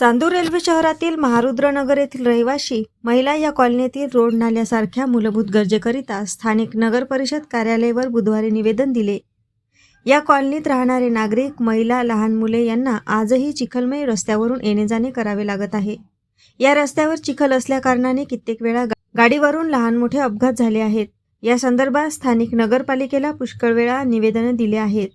Chandur railway शहरातील महारुद्रनगर येथील रहिवाशी महिला या कॉलनीतील रोड नाल्यासारख्या मूलभूत गरजेकरिता स्थानिक नगर परिषद कार्यालयावर बुधवारी निवेदन दिले. या कॉलनीत राहणारे नागरिक महिला लहान मुले यांना आजही चिखलमय रस्त्यावरून येणे जाणे करावे लागत आहे. या रस्त्यावर चिखल असल्याकारणाने कित्येक वेळा गा- गाडीवरून लहान मोठे अपघात झाले आहेत. या संदर्भात स्थानिक नगरपालिकेला पुष्कळ वेळा निवेदनं दिले आहेत.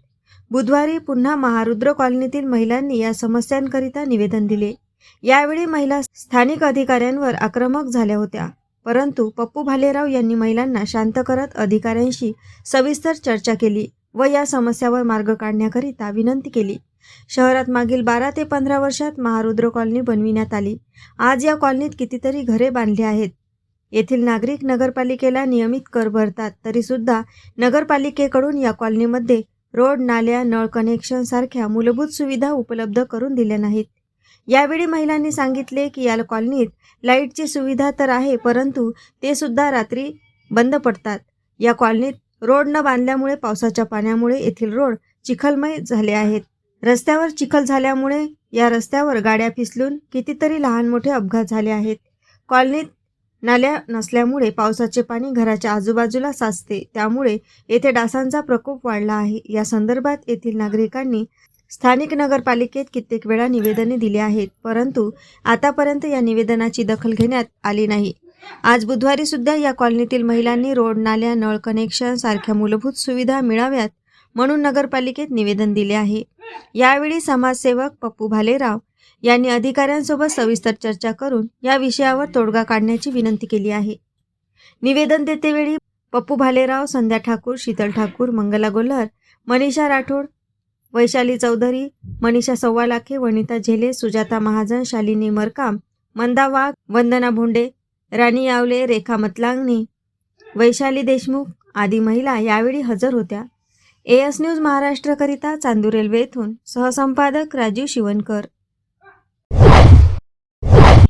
बुधवारी पुन्हा महारुद्र कॉलनीतील महिलांनी या समस्यांकरिता निवेदन दिले. यावेळी महिला स्थानिक अधिकाऱ्यांवर आक्रमक झाल्या होत्या. परंतु पप्पू भालेराव यांनी महिलांना शांत करत अधिकाऱ्यांशी सविस्तर चर्चा केली व या समस्यावर मार्ग काढण्याकरिता विनंती केली. शहरात मागील बारा ते पंधरा वर्षात महारुद्र कॉलनी बनविण्यात आली. आज या कॉलनीत कितीतरी घरे बांधली आहेत. येथील नागरिक नगरपालिकेला नियमित कर भरतात तरीसुद्धा नगरपालिकेकडून या कॉलनीमध्ये रोड नाल्या नळ कनेक्शन सारख्या मूलभूत सुविधा उपलब्ध करून दिल्या नाहीत. यावेळी महिलांनी सांगितले की या कॉलनीत लाईटची सुविधा तर आहे परंतु ते सुद्धा रात्री बंद पडतात. या कॉलनीत रोड न बांधल्यामुळे पावसाच्या पाण्यामुळे येथील रोड चिखलमय झाले आहेत. रस्त्यावर चिखल झाल्यामुळे या रस्त्यावर गाड्या फिसलून कितीतरी लहान मोठे अपघात झाले आहेत. कॉलनीत नाल्या नसल्यामुळे पावसाचे पाणी घराच्या आजूबाजूला साचते. त्यामुळे येथे डासांचा प्रकोप वाढला आहे. या संदर्भात येथील नागरिकांनी स्थानिक नगरपालिकेत कित्येक वेळा निवेदने दिली आहेत परंतु आतापर्यंत या निवेदनाची दखल घेण्यात आली नाही. आज बुधवारी सुद्धा या कॉलनीतील महिलांनी रोड नाल्या नळ कनेक्शन सारख्या मूलभूत सुविधा मिळाव्यात म्हणून नगरपालिकेत निवेदन दिले आहे. यावेळी समाजसेवक पप्पू भालेराव यांनी अधिकाऱ्यांसोबत सविस्तर चर्चा करून या विषयावर तोडगा काढण्याची विनंती केली आहे. निवेदन देतेवेळी पप्पू भालेराव संध्या ठाकूर शीतल ठाकूर मंगला गोल्हर मनीषा राठोड वैशाली चौधरी मनीषा सव्वालाखे वनिता झेले सुजाता महाजन शालिनी मरकाम मंदा वाघ वंदना भोंडे राणी यावले रेखा मतलांगणी वैशाली देशमुख आदी महिला यावेळी हजर होत्या. एएस न्यूज महाराष्ट्रकरिता चांदूर रेल्वे येथून सहसंपादक राजीव शिवणकर